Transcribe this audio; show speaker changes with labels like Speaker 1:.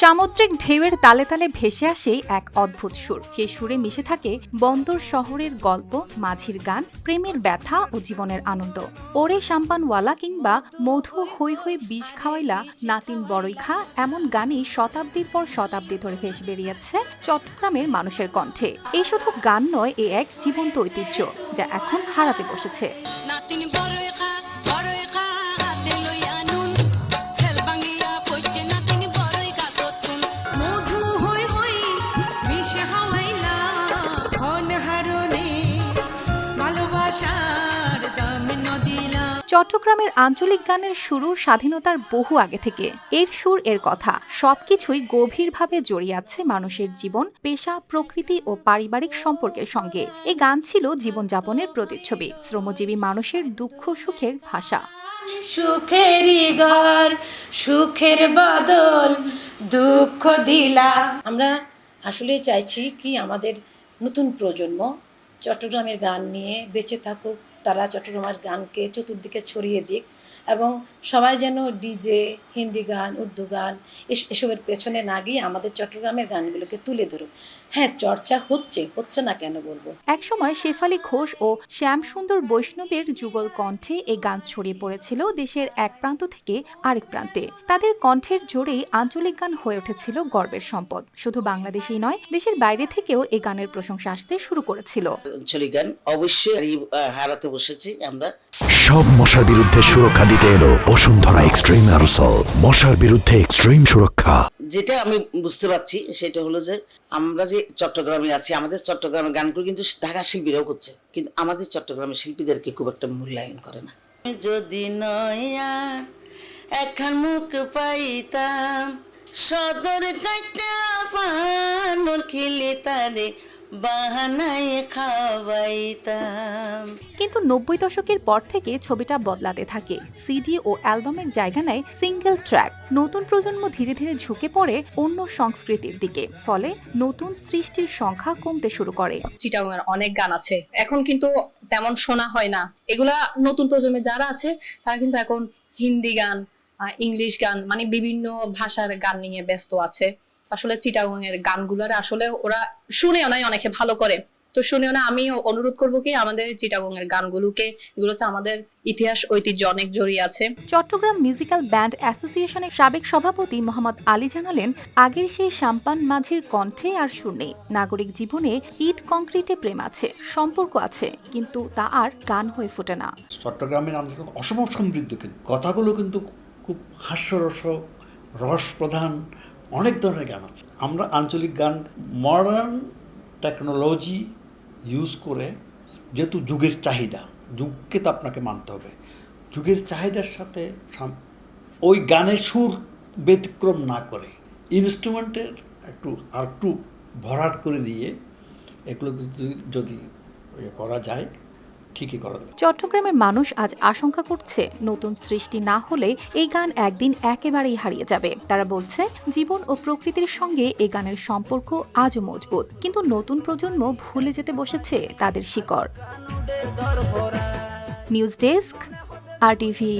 Speaker 1: সামুদ্রিক ঢেউয়ের তালে তালে ভেসে আসে এক অদ্ভুত সুর। সেই সুরে মিশে থাকে বন্দর শহরের গল্প, মাঝির গান, প্রেমের ব্যথা ও জীবনের আনন্দ। ওরে সাম্পানওয়ালা কিংবা মধু হই হই বিষ খাওয়াইলা নাতিন বড়ই খা, এমন গানই শতাব্দীর পর শতাব্দী ধরে ভেসে বেরিয়েছে চট্টগ্রামের মানুষের কণ্ঠে। এই শুধু গান নয়, এ এক জীবন্ত ঐতিহ্য, যা এখন হারাতে বসেছে।
Speaker 2: নাতিন বড়ই খা, বড়ই
Speaker 1: চট্টগ্রামের আঞ্চলিক গানের শুরু স্বাধীনতার বহু আগে থেকে। এর সুর, এর কথা, সবকিছুই গভীরভাবে জড়িয়ে আছে মানুষের জীবন, পেশা, প্রকৃতি ও পারিবারিক সম্পর্কের সঙ্গে। এই গান ছিল জীবনযাপনের প্রতিচ্ছবি, শ্রমজীবী মানুষের দুঃখ, সুখের ভাষা।
Speaker 3: সুখেরই ঘর, সুখের বদল, দুঃখ দিলা।
Speaker 4: আমরা আসলে চাইছি কি আমাদের নতুন প্রজন্ম চট্টগ্রামের গান নিয়ে বেঁচে থাকুক তারা চট্টগ্রামের গানকে চতুর্দিকে ছড়িয়ে দিক এবং সবাই যেন ডিজে, হিন্দি গান, উর্দু গান, এস- এসবের পেছনে না গিয়ে আমাদের চট্টগ্রামের গানগুলোকে তুলে ধরুক। হ্যাঁ চর্চা হচ্ছে হচ্ছে না কেন বলব?
Speaker 1: একসময় শেফালি ঘোষ ও শ্যাম সুন্দর বৈষ্ণবের যুগল কণ্ঠে এই গান ছড়িয়ে পড়েছিল দেশের এক প্রান্ত থেকে আরেক প্রান্তে। তাদের কণ্ঠের জোরেই আঞ্চলিক গান হয়ে উঠেছিল গর্বের সম্পদ। শুধু বাংলাদেশেই নয় দেশের বাইরে থেকেও এই গানের প্রশংসা আসতে শুরু করেছিল।
Speaker 5: আঞ্চলিক গান অবশ্যই হারাতে বসেছি আমরা।
Speaker 6: সব মশার বিরুদ্ধে সুরক্ষা দিতে এলো বসুন্ধরা এক্সট্রিম অ্যারোসল। মশার বিরুদ্ধে এক্সট্রিম সুরক্ষা।
Speaker 5: যেটা আমি বুঝতে পারছি সেটা হলো যে আমরা যে চট্টগ্রামে আছি, আমাদের চট্টগ্রামের গানগুলো কিন্তু ঢাকা শিল্পীরাও করছে। কিন্তু আমাদের চট্টগ্রামের শিল্পীদেরকে খুব একটা মূল্যায়ন করে না। যদি নয়া একখান মুখ পাইতাম সদর কাটা পানোর খিলি তারে বাহানায় খাওয়াইতাম।
Speaker 1: কিন্তু নব্বই দশকের পর থেকে ছবিটা বদলাতে থাকে। সিডি ও অ্যালবামের জায়গা নেয় সিঙ্গেল ট্র্যাক। নতুন প্রজন্ম ধীরে ধীরে ঝুঁকে পড়ে অন্য সংস্কৃতির দিকে। ফলে নতুন সৃষ্টির সংখ্যা কমতে শুরু করে।
Speaker 7: চিটাগংয়ের অনেক গান আছে। এখন কিন্তু তেমন শোনা হয় না। এগুলা নতুন প্রজন্মে যারা আছে তারা কিন্তু এখন হিন্দি গান ইংলিশ গান মানে বিভিন্ন ভাষার গান নিয়ে ব্যস্ত আছে। আসলে চিটাগং এর গানগুলোর আসলে ওরা শুনেও নাই অনেকে ভালো করে। তো শুনেও না আমি অনুরোধ করব কি আমাদের চিটাগং এর গানগুলোকে এগুলো হচ্ছে আমাদের ইতিহাস ঐতিহ্য অনেক জড়িয়ে আছে।
Speaker 1: চট্টগ্রাম মিউজিক্যাল ব্যান্ড অ্যাসোসিয়েশনের সাবেক সভাপতি মোহাম্মদ আলী জানালেন আগের সেই সাম্পান মাঝির কণ্ঠে আর নেই। নাগরিক জীবনে ইট কংক্রিটে প্রেম আছে সম্পর্ক আছে কিন্তু তা আর গান হয়ে ফোটে না।
Speaker 8: চট্টগ্রামের অসম্ভব সমৃদ্ধ কিন্তু কথাগুলো কিন্তু খুব হাস্যরস রস প্রধান অনেক ধরনের গান আছে। আমরা আঞ্চলিক গান মডার্ন টেকনোলজি ইউজ করে যেহেতু যুগের চাহিদা, যুগকে তো আপনাকে মানতে হবে। যুগের চাহিদার সাথে ওই গানের সুর ব্যতিক্রম না করে ইনস্ট্রুমেন্টের একটু আর একটু ভরাট করে দিয়ে এগুলো যদি- যদি ইয়ে করা যায় ঠিকই করা যাবে
Speaker 1: চট্টগ্রামের মানুষ আজ আশঙ্কা করছে নতুন সৃষ্টি না হলে এই গান একদিন একেবারেই হারিয়ে যাবে। তারা বলছে জীবন ও প্রকৃতির সঙ্গে এই গানের সম্পর্ক আজও মজবুত কিন্তু নতুন প্রজন্ম ভুলে যেতে বসেছে তাদের শিকড়। নিউজ ডেস্ক আর টিভি।